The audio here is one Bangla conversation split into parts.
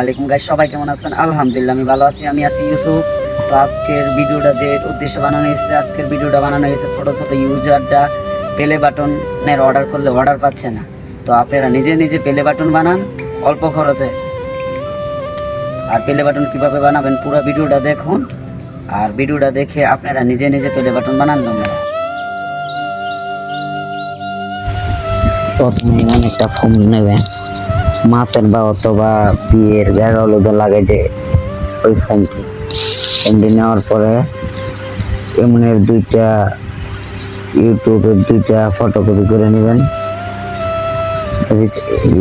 আলাইকুম গাইস সবাই কেমন আছেন? আলহামদুলিল্লাহ, আমি ভালো আছি, আমি আছি ইউসুফ। তো আজকের ভিডিওটা যে উদ্দেশ্যে বানানো হয়েছে, আজকের ভিডিওটা বানানো হয়েছে ছোট ছোট ইউজারটা পেলে বাটনের অর্ডার করলে অর্ডার পাচ্ছে না। তো আপনারা নিজে নিজে পেলে বাটন বানান, অল্প খরচে। আর পেলে বাটন কীভাবে বানাবেন, পুরো ভিডিওটা দেখুন। আর ভিডিওটা দেখে আপনারা নিজে নিজে পেলে বাটন বানান তোমরা। প্রথমে অনেকটা ফোন নেবেন। মাছের বা অথবা বিয়ের গায়ে হলুদে লাগে যে ওই ফোনটি ফোনটি নেওয়ার পরে এমনের দুইটা ইউটিউবের দুইটা ফটোকপি করে নেবেন।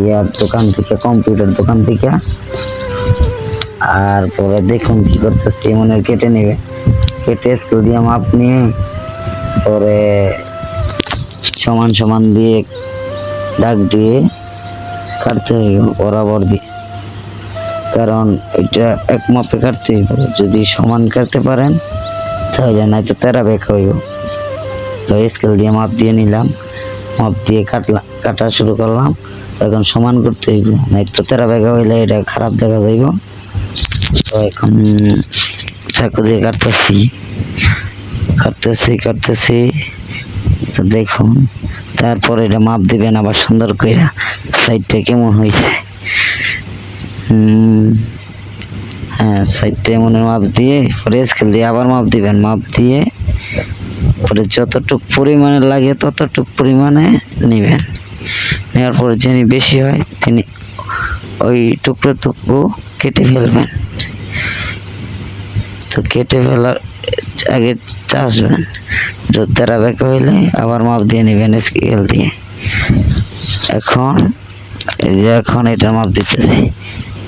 ইয়ার দোকান থেকে কম্পিউটার দোকান থেকে। আর পরে দেখুন কি করতেছে এমনের কেটে নেবে। কেটে স্টুডিও মাপ নিয়ে পরে সমান সমান দিয়ে দাগ দিয়ে কাটতে হইব, বরাবর দিয়ে। কারণ এটা এক মাপে কাটতে হইব। যদি সমান কাটতে পারেন, তাহলে নাই তো তেরা বেঁকা হইব। তো স্কেল দিয়ে মাপ দিয়ে নিলাম। মাপ দিয়ে কাটলাম কাটা শুরু করলাম। এখন সমান করতে হইব। নাই তো তেরা বেঁকা হইলে এটা খারাপ দেখা যাইব। তো এখন চাকু দিয়ে কাটতেছি। কাটতেছি কাটতেছি। তো দেখুন, তারপরে এটা মাপ দিবেন আবার সুন্দর করে সাইডটা কেমন হয়েছে হ্যাঁ সাইডটা এমন মাপ দিয়ে, পরে স্কেল দিয়ে আবার মাপ দিবেন। মাপ দিয়ে পরে যতটুক পরিমাণে লাগে ততটুক পরিমাণে নেবেন। নেওয়ার পরে যিনি বেশি হয়, তিনি ওই টুকরো টুকরো কেটে ফেলবেন। তো কেটে ফেলার আগে চাষবেন যোদ্ধারা বেঁকা হইলে আবার মাপ দিয়ে নেবেন স্কেল দিয়ে। এখন, এই যে এখন এটা মাপ দিতেছি।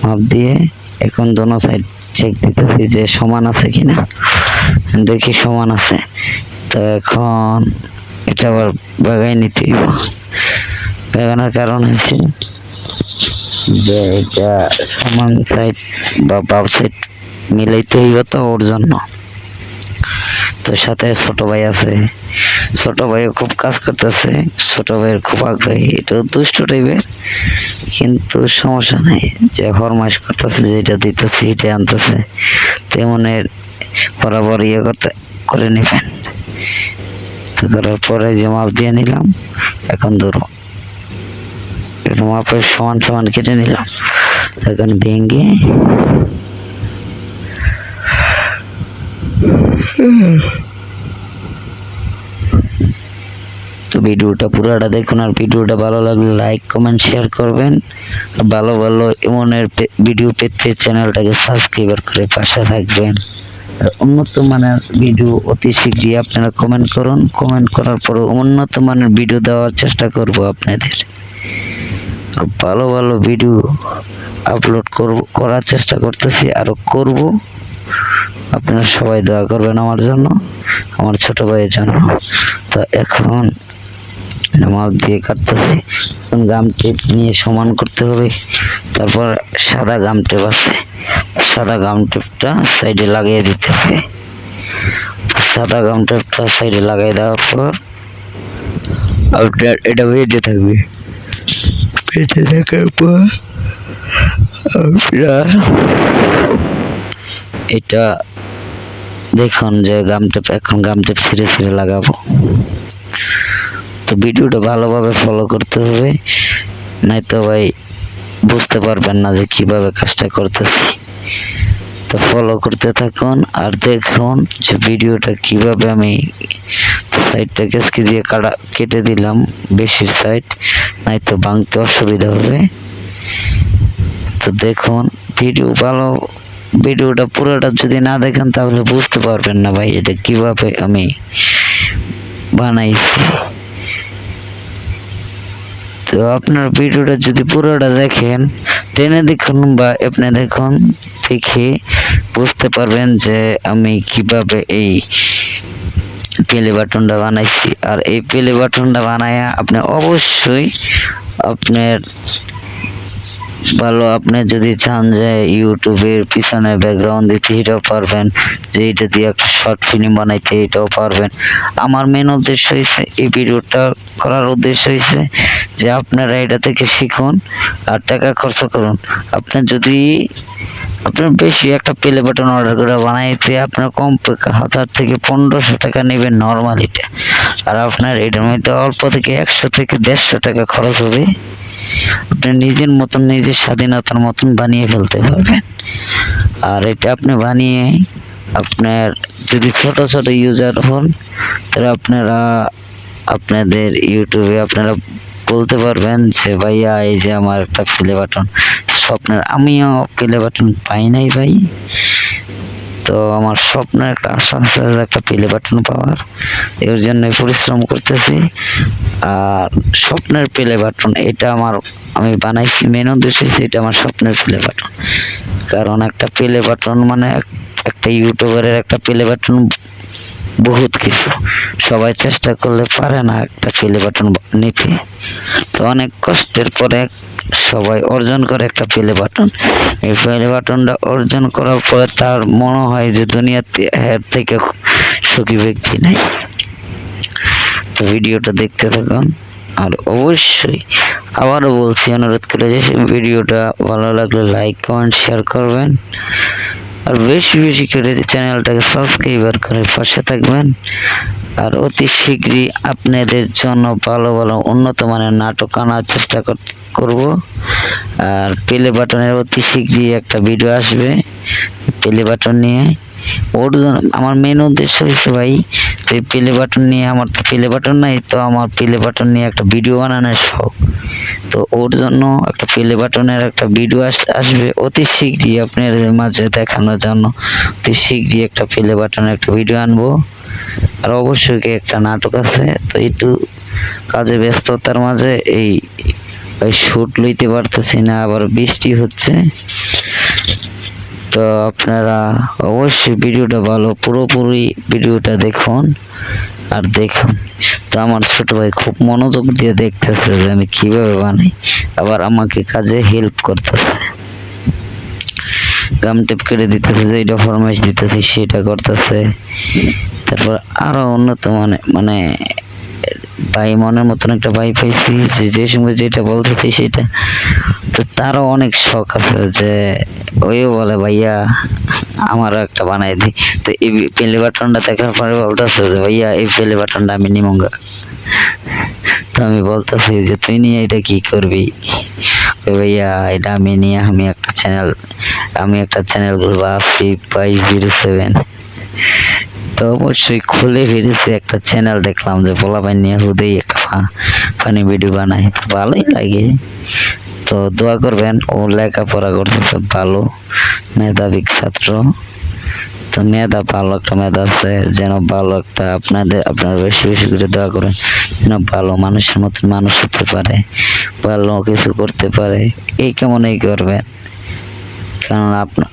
মাপ দিয়ে এখন দোনো সাইড চেক দিতেছি যে সমান আছে কিনা। দেখি সমান আছে। তো এখন এটা আবার বাগাই নিতে বাগানোর কারণ হচ্ছে যে এটা সমান সাইড বা বাপ সাইড মিলাইতে হইব তো ওর জন্য। তো সাথে ছোট ভাই আছে। ছোট ভাইও খুব কাজ করতেছে, ছোট ভাইয়ের খুব আগ্রহী। এটাও দুষ্ট টাইপের কিন্তু সমস্যা নাই। যে হরমাস করতেছে, যেটা দিতেছে এটা আনতেছে। তেমনের বরাবর ইয়ে করতে, করে নেবেন। তো করার পরে যে মাপ দিয়ে নিলাম, এখন ধরো। মাপের সমান সমান কেটে নিলাম। এখন ভেঙে তো ভিডিওটা পুরোটা দেখুন আর ভিডিওটা ভালো লাগলে লাইক কমেন্ট শেয়ার করবেন। আর ভালো ভালো এমনের ভিডিও পেতে চ্যানেলটাকে সাবস্ক্রাইবার করে পাশে থাকবেন। আর উন্নত মানের ভিডিও অতি শীঘ্রই আপনারা কমেন্ট করুন। কমেন্ট করার পর উন্নত মানের ভিডিও দেওয়ার চেষ্টা করব আপনাদের। ভালো ভালো ভিডিও আপলোড করব করার চেষ্টা করতেছি আরও করব। আপনারা সবাই দোয়া করবেন আমার জন্য, আমার ছোট ভাইয়ের জন্য। তো এখন মাপ দিয়ে কাটতেছি। গাম টেপ নিয়ে সমান করতে হবে। তারপর সাদা গাম টেপ আছে। সাদা গাম টেপটা সাইডে লাগিয়ে দিতে হবে। সাদা গাম টেপটা সাইডে লাগিয়ে দেওয়ার পর আপনার এটা বেঁধে থাকবে। বেঁধে থাকার পর আপনার এটা দেখুন যে গাম এখন গাম টেপ ছিঁড়ে ছিঁড়ে লাগাবো। তো ভিডিওটা ভালোভাবে ফলো করতে হবে নয়তো ভাই বুঝতে পারবেন না যে কীভাবে কাজটা করতেছি। তো ফলো করতে থাকুন আর দেখুন যে ভিডিওটা কীভাবে আমি সাইডটা কেসকি দিয়ে কাটা, কেটে দিলাম বেশি সাইড নয়তো ভাঙতে অসুবিধা হবে। তো দেখুন ভিডিও ভালো ভিডিওটা পুরোটা যদি না দেখেন তাহলে বুঝতে পারবেন না ভাই এটা কীভাবে আমি বানাইছি। তো আপনার ভিডিওটা যদি পুরোটা দেখেন, টেনে দেখুন বা আপনি দেখুন, দেখে বুঝতে পারবেন যে আমি কীভাবে এই পেলে বাটনটা বানাইছি। আর এই পেলে বাটনটা বানায়া আপনি অবশ্যই আপনার ভালো, আপনি যদি চান যে ইউটিউবের পিছনে ব্যাকগ্রাউন্ড দিতে এটাও পারবেন, যে এটা দিয়ে একটা শর্ট ফিল্ম বানাইতে, এটাও পারবেন। আমার মেন উদ্দেশ্য হয়েছে এই ভিডিওটা করার উদ্দেশ্য হয়েছে যে আপনারা এটা থেকে শিখুন আর টাকা খরচ করুন। আপনি যদি আপনার বেশি একটা প্লে বাটন অর্ডার করে বানাইতে, আপনার কম হাজার থেকে পনেরোশো টাকা নেবেন নর্মাল এটা আর আপনার এটার মধ্যে অল্প থেকে একশো থেকে দেড়শো টাকা খরচ হবে। আপনি নিজের মতন নিজের স্বাধীনতার মতন বানিয়ে ফেলতে পারবেন। আর এটা আপনি বানিয়ে আপনার যদি ছোট ছোট ইউজার হন, তাহলে আপনারা আপনাদের ইউটিউবে আপনারা বলতে পারবেন যে, ভাইয়া, এই যে আমার একটা প্লে বাটন স্বপ্নের, আমিও প্লে বাটন পাই নাই ভাই। তো আমার স্বপ্ন একটা আশা আছে একটা প্লে বাটন পাওয়ার। এর জন্যই পরিশ্রম করতেছি। আর স্বপ্নের প্লে বাটন এটা আমার, আমি বানাইছি মেন উদ্দেশ্য এটা আমার স্বপ্নের প্লে বাটন কারণ একটা প্লে বাটন মানে একটা ইউটিউবারের একটা প্লে বাটন বহুত কিছু। সবাই চেষ্টা করলে পারে না একটা প্লে বাটন নিতে। তো অনেক কষ্টের পরে সবাই অর্জন করে একটা প্লে বাটন এই প্লে বাটনটা অর্জন করার পরে তার মনে হয় যে দুনিয়াতে এর থেকে সুখী ব্যক্তি নাই। তো ভিডিওটা দেখতে থাকুন। আর অবশ্যই আবারও বলছি, অনুরোধ করে যে ভিডিওটা ভালো লাগলে লাইক কমেন্ট শেয়ার করবেন। আর বেশি বেশি করে চ্যানেলটাকে সাবস্ক্রাইবার করে পাশে থাকবেন। আর অতি শীঘ্রই আপনাদের জন্য ভালো ভালো উন্নত মানের নাটক আনার চেষ্টা কর- করব। আর প্লে বাটনের অতি শীঘ্রই একটা ভিডিও আসবে প্লে বাটন নিয়ে। ওর জন্য আমার মেন উদ্দেশ্য হচ্ছে ভাই, যে প্লে বাটন নিয়ে আমার তো প্লে বাটন নাই, তো আমার প্লে বাটন নিয়ে একটা ভিডিও বানানোর শখ। তো ওর জন্য একটা প্লে বাটনের একটা ভিডিও আসবে। অতি শীঘ্রই আপনার মাঝে দেখানোর জন্য অতি শীঘ্রই একটা প্লে বাটনের একটা ভিডিও আনব। আর অবশ্যই একটা নাটক আছে? তো একটু কাজে ব্যস্ততার মাঝে এই ওই শুট লইতে পারতেছি না, আবার বৃষ্টি হচ্ছে। তো আপনারা অবশ্যই ভিডিওটা ভালো, পুরোপুরি ভিডিওটা দেখুন আর দেখুন। তো আমার ছোট ভাই খুব মনোযোগ দিয়ে দেখতেছে যে আমি কীভাবে বানাই। আবার আমাকে কাজে হেল্প করতেছে। গাম টেপ কেটে দিতেছে যে এটা ফরমাইশ দিতেছি, সেটা করতেছে। তারপর আরও উন্নত মানে মানে ভাই, মনের মতন একটা ভাই পাইছি, যে যে সময় যেটা বলতেছি সেটা। তো তারও অনেক শখ আছে যে, ওইও বলে, ভাইয়া, আমারও একটা বানাই দিই তো এই পেলে বাটনটা দেখার পরে বলতেছে যে, ভাইয়া, এই পেলে বাটনটা আমি নিমঙ্গা। তো আমি বলতেছি যে, তুই নিয়ে এটা কি করবি? ভাইয়া, এটা আমি নিয়ে, আমি একটা চ্যানেল আমি একটা চ্যানেল খুলবো আফি পাই জিরো সেভেন তো অবশ্যই খুলে ফিরেছে একটা চ্যানেল দেখলাম যে পোলাপাই নিয়ে হুদেই একটা ফানি ভিডিও বানায়। ভালোই লাগে। তো দোয়া করবেন, ও লেখাপড়া করতেছে ভালো, মেধাবী ছাত্র। তো মেধা ভালো একটা মেধা আছে, যেন ভালো একটা আপনাদের, আপনারা বেশি বেশি করে দোয়া করেন, যেন ভালো মানুষের মতন মানুষ হতে পারে, ভালো কিছু করতে পারে। এই কেমনই করবেন। কারণ আপনার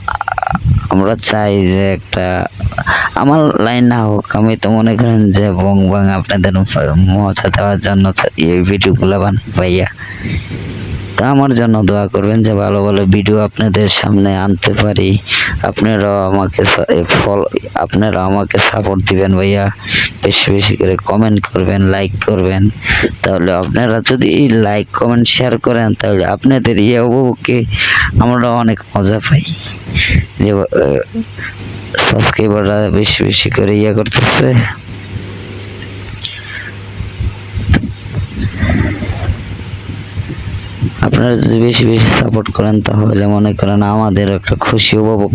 আমরা চাই যে একটা আমার লাইন না হোক, আমি তো মনে করেন যে বং বাং আপনাদের মজা দেওয়ার জন্য এই ভিডিওগুলো বানাই ভাইয়া। তা আমার জন্য দোয়া করবেন যে ভালো ভালো ভিডিও আপনাদের সামনে আনতে পারি। আপনারাও আমাকে ফল, আপনারা আমাকে সাপোর্ট দিবেন ভাইয়া। বেশি বেশি করে কমেন্ট করবেন লাইক করবেন। তাহলে আপনারা যদি লাইক কমেন্ট শেয়ার করেন, তাহলে আপনাদের ইয়ে উপভোগকে আমরা অনেক মজা পাই। যে সাবস্ক্রাইবাররা বেশি বেশি করে ইয়ে করতেছে। আপনারা যদি বেশি বেশি সাপোর্ট করেন তাহলে মনে করেন আমাদের একটা খুশি উপভোগ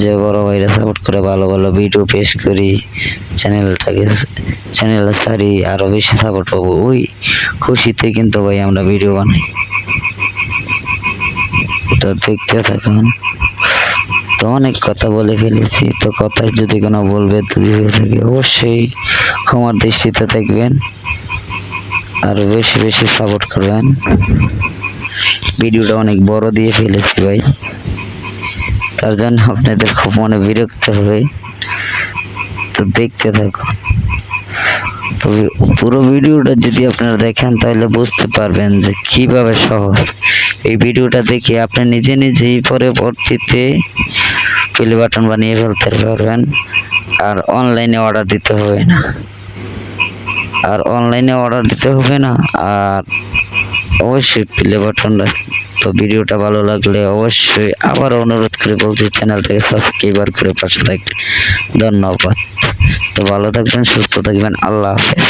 যে বড় ভাইরা সাপোর্ট করে, ভালো ভালো ভিডিও পেশ করি চ্যানেলটাকে চ্যানেল সারি আরও বেশি সাপোর্ট পাবো, ওই খুশিতে কিন্তু ভাই আমরা ভিডিও বানাই। তো দেখতে থাকুন। তো অনেক কথা বলে ফেলেছি। তো কথায় যদি কোনো বলবে তুই হয়ে থাকে অবশ্যই ক্ষমার দৃষ্টিতে দেখবেন। আর বেশি বেশি সাপোর্ট করবেন। ভিডিওটা অনেক বড় দিয়ে ফেলেছি ভাই। তার জন্য আপনাদের খুব মনে বিরক্ত হবে। তো দেখতে থাকুন তো পুরো ভিডিওটা যদি আপনারা দেখেন তাহলে বুঝতে পারবেন যে কীভাবে সহজ। এই ভিডিওটা দেখে আপনি নিজে নিজেই পরবর্তীতে প্লে বাটন বানিয়ে ফেলতে পারবেন। আর অনলাইনে অর্ডার দিতে হবে না। আর অনলাইনে অর্ডার দিতে হবে না। আর অবশ্যই প্লে বাটনটা তো ভিডিওটা ভালো লাগলে অবশ্যই আবার অনুরোধ করে বলছি চ্যানেলটাকে সাবস্ক্রাইবার করে পাশে থাকবেন ধন্যবাদ। তো ভালো থাকবেন, সুস্থ থাকবেন। আল্লাহ হাফেজ।